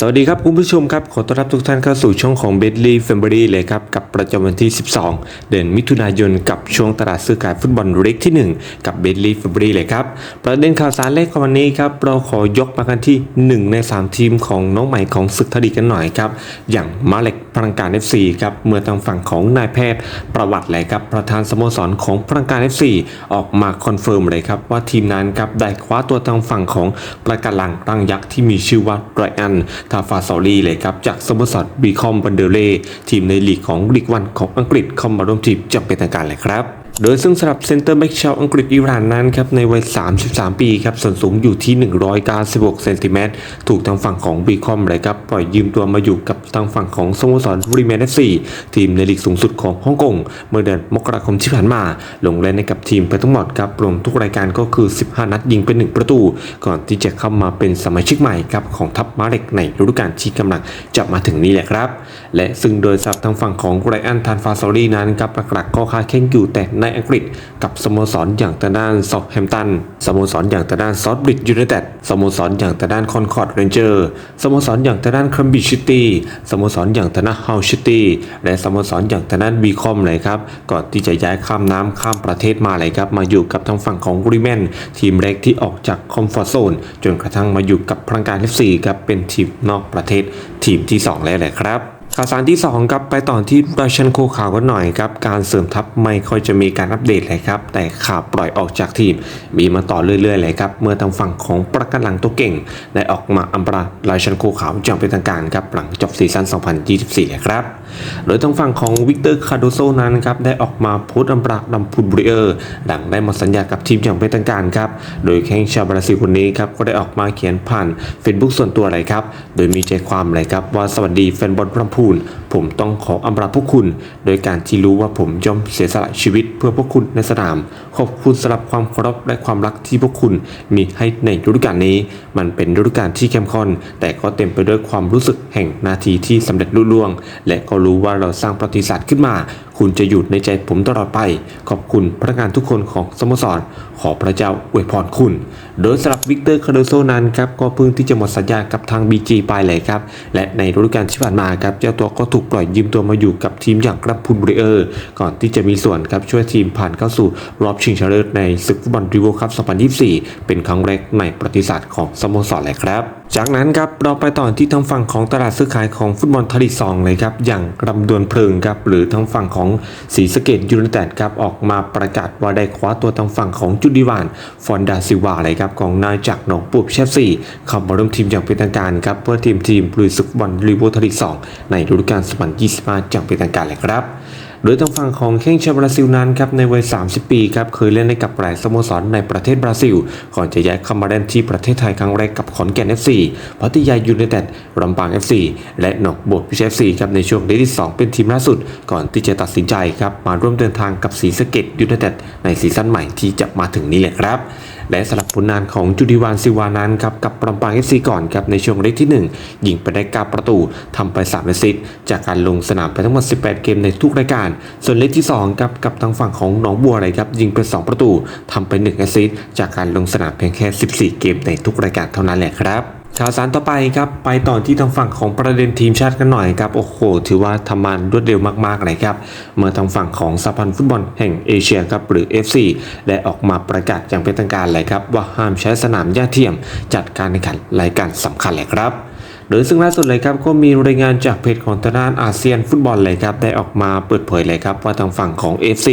สวัสดีครับคุณผู้ชมครับ ขอต้อนรับทุกท่านเข้าสู่ช่องของ b e d l y f a m i l y เลยครับ กับประจำวันที่ 12 เดือนมิถุนายนกับช่วงตลาดซื้อขายฟุตบอลเล็กที่ 1 กับ b e d l y f a m i l y เลยครับ ประเด็นข่าวสารแรกของวันนี้ครับ เราขอยกมากันที่ 1 ใน 3 ทีมของน้องใหม่ของศึกทดีกันหน่อยครับ อย่างมาเล็กพลังการ FC ครับเมื่อทางฝั่งของนายแพทย์ประวัติเลยครับประธานสโมสรของพลังการ FC ออกมาคอนเฟิร์มเลยครับว่าทีมนั้นครับได้คว้าตัวทางฝั่งของประกันหลังร่างยักษ์ที่มีชื่อว่าไรอันทาฟาซอรีเลยครับจากสโมสรบีคอมบันเดเล่ทีมในลีกของลีกวันของอังกฤษเข้ามาร่วมทีมจะเป็นทางการเลยครับ โดยซึ่งสำหรับเซนเตอร์แบ็กชาวอังกฤษอิหร่านนั้นครับในวัย 33 ปีครับส่วนสูงอยู่ที่ 196เซนติเมตรถูกทางฝั่งของบีคอมเลยครับปล่อยยืมตัวมาอยู่กับทางฝั่งของสโมสรรีแมนเอฟซีทีมในลีกสูงสุดของฮ่องกง เมื่อเดือนมกราคมที่ผ่านมา ลงเล่นในกับทีมไปทั้งหมดครับรวมทุกรายการก็คือ 15 นัดยิงเป็น 1 ประตู ก่อนที่จะเข้ามาเป็นสมาชิกใหม่ครับของทัพมาเล็กในฤดูกาลที่กำลังจะมาถึงนี้แหละครับ และซึ่งโดยสับทางฝั่งของไรอันทานฟาซอรีนั้นครับหลักๆก็ค้าแข่งอยู่แต่ในอังกฤษ กับสโมสรอย่างทางด้านซอฟแฮมตันสโมสรอย่างทางด้านซอฟบริดยูไนเต็ดสโมสรอย่างทางด้านคอนคอร์ดเรนเจอร์สโมสรอย่างทางด้านครัมบิชิตี้สโมสรอย่างทางด้านฮาวชิตี้และสโมสรอย่างทางด้านบีคอมเลยครับก่อนที่จะย้ายข้ามน้ำข้ามประเทศมาเลยครับมาอยู่กับทางฝั่งของริแมนทีมเล็กที่ออกจากคอมฟอร์ทโซนจนกระทั่งมาอยู่กับพลังการเอฟซีครับเป็นทีมนอกประเทศทีมที่สองแล้วแหละครับ ข่าวสารที่ 2 ครับไปต่อที่ราชันโคข่าวกันหน่อยครับ การเสริมทัพไม่ค่อยจะมีการอัปเดตเลยครับ แต่ข่าวปล่อยออกจากทีม มีมาต่อเรื่อยๆเลยครับ เมื่อทางฝั่งของประกันหลังตัวเก่ง ได้ออกมาอัมปราราชันโคขาวจังเป็นทางการครับหลังจบซีซั่น 2024เลยครับ โดยทางฝั่งของวิกเตอร์คาโดโซนั้นครับได้ออกมาโพสต์อัมปราดำพุนบริเออร์หลังได้หมดสัญญากับทีมอย่างเป็นทางการครับ โดยแข้งชาวบราซิลคนนี้ครับก็ได้ออกมาเขียนผ่าน Facebook ส่วนตัวเลยครับ โดยมีใจความเลยครับว่าสวัสดีแฟนบอลลำพูนผมต้องขออำลาพวกคุณ โดยการที่รู้ว่าผมยอมเสียสละชีวิตเพื่อพวกคุณในสนาม ขอบคุณสำหรับความเคารพและความรักที่พวกคุณมีให้ในฤดูกาลนี้ มันเป็นฤดูกาลที่เข้มข้นแต่ก็เต็มไปด้วยความรู้สึกแห่งนาทีที่สำเร็จลุล่วง และก็รู้ว่าเราสร้างประวัติศาสตร์ขึ้นมา คุณจะอยู่ในใจผมตลอดไป ขอบคุณพนักงานทุกคนของสโมสร ขอพระเจ้าอวยพรคุณ โดยสำหรับวิกเตอร์คาร์โดโซนั้นครับก็เพิ่งที่จะหมดสัญญากับทาง BG ไปเลยครับ และในฤดูกาลที่ผ่านมาครับเจ้าตัวก็ถูกปล่อยยืมตัวมาอยู่กับทีมอย่างกรับพุนบริเออร์ ก่อนที่จะมีส่วนครับช่วยทีมผ่านเข้าสู่รอบชิงชนะเลิศในศึกฟุตบอลริโวคัพ2024 เป็นครั้งแรกในประวัติศาสตร์ของสโมสรเลยครับจากนั้นครับเราไปต่อที่ทางฝั่งของตลาดซื้อขายของฟุตบอลทลีสองเลยครับอย่างรำดวนเพลิงครับหรือทางฝั่งของศรีสะเกดยูไนเต็ดครับออกมาประกาศว่าได้คว้าตัวทางฝั่งของจุดดิวานฟอนดาซิวาเลยครับของนายจากหนองปูบเชฟซีเข้ามาร่วมทีมอย่างเป็นทางการครับเพื่อทีมทีมลุยศึกบอลรีโวทลีสองในฤดูกาล2025อย่างเป็นทางการเลยครับโดยทางฝั่งของแข้งชาวบราซิลนั้นครับในวัย 30 ปีครับเคยเล่นในกับหลายสโมสรในประเทศบราซิล ก่อนจะย้ายเข้ามาเล่นที่ประเทศไทยครั้งแรกกับขอนแก่น FC พัทยายูไนเต็ดลำปาง FC และหนองบัวพิเชฟซีครับในช่วงเดที่ 2 เป็นทีมล่าสุด ก่อนที่จะตัดสินใจครับมาร่วมเดินทางกับศรีสเกดยูไนเต็ดในซีซั่นใหม่ที่จะมาถึงนี้แหละครับ และสลับผลงานของจุดิวานซิวานั้นครับกับปรำปาง FC ก่อนครับในช่วงเล็กที่ 1 ยิงไปได้9ประตูทำไป3แอสซิสต์จากการลงสนามไปทั้งหมด 18 เกมในทุกรายการ ส่วนเล็กที่2ครับกับทางฝั่งของหนองบัวเลยครับยิงไป 2 ประตูทำไป1แอสซิสต์จากการลงสนามเพียงแค่ 14 เกมในทุกรายการเท่านั้นแหละครับ ข่าวสารต่อไปครับไปต่อที่ทางฝั่งของประเด็นทีมชาติกันหน่อยครับโอ้โหถือว่าทำงานรวดเร็วมากๆเลยครับเมื่อทางฝั่งของสหพันธ์ฟุตบอลแห่งเอเชียครับหรือ FC ได้ออกมาประกาศอย่างเป็นทางการเลยครับว่าห้ามใช้สนามหญ้าเทียม จัดการแข่งขันรายการสำคัญเลยครับ โดยซึ่งล่าสุดเลยครับก็มีรายงานจากเพจของทางด้านอาเซียนฟุตบอลเลยครับได้ออกมาเปิดเผยเลยครับว่าทางฝั่งของ FC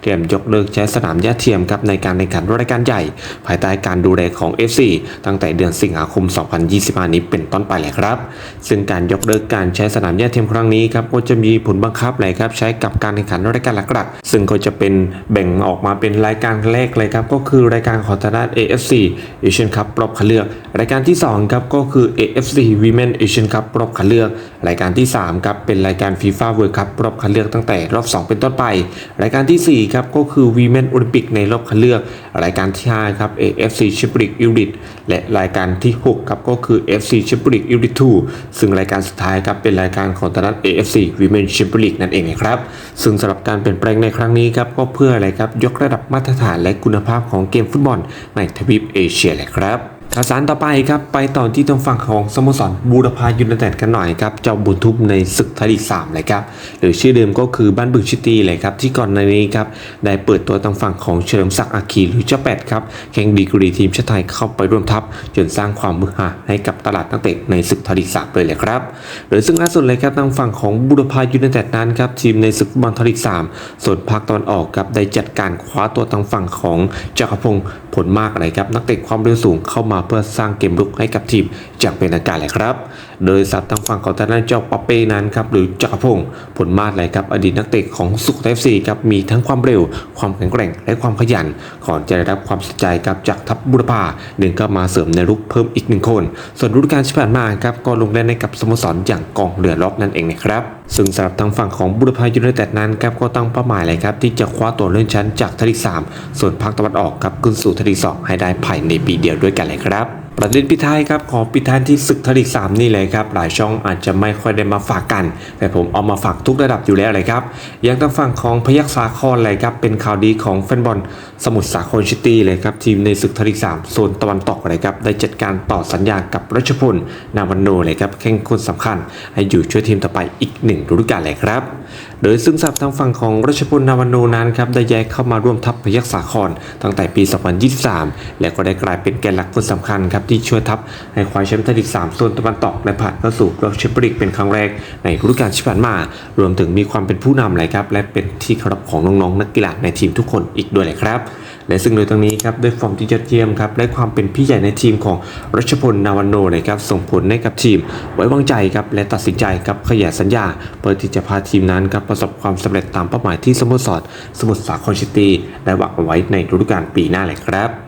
เตรียมยกเลิกใช้สนามหญ้าเทียมครับในการแข่งขันรายการใหญ่ ภายใต้การดูแลของ FC ตั้งแต่เดือนสิงหาคม 2025 นี้เป็นต้นไปเลยครับ ซึ่งการยกเลิกการใช้สนามหญ้าเทียมครั้งนี้ครับก็จะมีผลบังคับเลยครับใช้กับการแข่งขันรายการหลักๆซึ่งก็จะเป็นแบ่งออกมาเป็นรายการแรกเลยครับก็คือรายการของทางด้าน AFC Asian Cup รอบคัดเลือก รายการที่สองครับก็คือ AFC Women Asian Cup รอบคัดเลือก รายการที่3ครับเป็นรายการ FIFA World Cup รอบคัดเลือกตั้งแต่รอบ 2 เป็นต้นไป รายการที่4ครับก็คือ Women Olympic ในรอบคัดเลือก รายการที่5ครับ AFC Champions League Elite และรายการที่6ครับก็คือ FC Champions League Elite 2ซึ่งรายการสุดท้ายครับเป็นรายการของทางด้าน AFC Women Champions League นั่นเองนะครับซึ่งสำหรับการเปลี่ยนแปลงในครั้งนี้ครับก็เพื่ออะไรครับยกระดับมาตรฐานและคุณภาพของเกมฟุตบอลในทวีปเอเชียเลยครับ ข่าวสารต่อไปครับ ไปต่อที่ทางฝั่งของสโมสรบูรพายูไนเต็ดกันหน่อยครับ เจ้าบุญทุบในศึกไทยลีก3เลยครับ หรือชื่อเดิมก็คือบ้านบึกชิตีเลยครับ ที่ก่อนในนี้ครับ ได้เปิดตัวทางฝั่งของเฉลิมศักดิ์อาคีหรือเจ้าแปดครับ แข่งดีกรีทีมชาติไทยเข้าไปร่วมทัพ จนสร้างความมือหาให้กับตลาดนักเตะในศึกไทยลีก3เลยแหละครับ หรือซึ่งล่าสุดเลยครับทางฝั่งของบูรพายูไนเต็ดนั้นครับทีมในศึกบอลไทยลีก3ส่วนภาคตะวันออกครับได้จัดการคว้าตัวทางฝั่งของจักรพงศ์ผลมากอะไรครับนักเตะความเร็วสูงเข้ามาเพื่อสร้างเกมรุกให้กับทีมจากเป็นทางการเลยครับ โดยสับทางฝั่งของทางด้านเจ้าปาเป้นั้นครับหรือจักรพงศ์ผลมาดเลยครับอดีตนักเตะของสุขทัยเอฟซีครับมีทั้งความเร็ว ความแข็งแกร่งและความขยัน ก่อนจะได้รับความสนใจครับจากทัพบุรพาหนึ่งก็มาเสริมในรุกเพิ่มอีกหนึ่งคน ส่วนฤดูกาลที่ผ่านมาครับก็ลงเล่นในกับสโมสรอย่างกองเรือรบนั่นเองนะครับซึ่งสำหรับทางฝั่งของบุรพายูไนเต็ดนั้นครับก็ตั้งเป้าหมายเลยครับที่จะคว้าตัวเลื่อนชั้นจากทลีก3ส่วนภาคตะวันออกครับขึ้นสู่ทลีก2ให้ได้ภายในปีเดียวด้วยกันเลยครับ ประเด็นปิดท้ายครับขอปิดท้ายที่ศึกทลีก3นี่เลยครับหลายช่องอาจจะไม่ค่อยได้มาฝากกัน แต่ผมเอามาฝากทุกระดับอยู่แล้วเลยครับอย่างทางฝั่งของพยัคฆ์สาครเลยครับเป็นข่าวดีของแฟนบอลสมุทรสาครซิตี้เลยครับทีมในศึกทลีก3โซนตะวันตกเลยครับได้จัดการต่อสัญญากับรัชพลนาวันโนเลยครับแข่งคนสำคัญ ให้อยู่ช่วยทีมต่อไปอีกหนึ่งฤดูกาลเลยครับโดยซึ่งสับทางฝั่งของรัชพลนาวันโนนั้นครับได้แยกเข้ามาร่วมทัพพยัคฆ์สาครตั้งแต่ปี 2023 และก็ได้กลายเป็นแกนหลักคนสำคัญครับที่ช่วยทัพให้คว้าแชมป์ไทยลีก3โซนตะวันตกและผ่านเข้าสู่รอบแชมเปี้ยนลีกเป็นครั้งแรกในฤดูกาลที่ผ่านมา รวมถึงมีความเป็นผู้นำเลยครับ และเป็นที่เคารพของน้องๆนักกีฬาในทีมทุกคนอีกด้วยเลยครับและซึ่งโดยตรงนี้ครับด้วยฟอร์มที่ยอดเยี่ยมครับและความเป็นพี่ใหญ่ในทีมของรัชพลนาวันโนนะครับส่งผลให้กับทีม ไว้วางใจครับและตัดสินใจครับขยายสัญญา เพื่อที่จะพาทีมนั้นครับประสบความสำเร็จตามเป้าหมายที่สโมสรสมุทรสาครซิตี้ได้วางเอาไว้ในฤดูกาลปีหน้าเลยครับ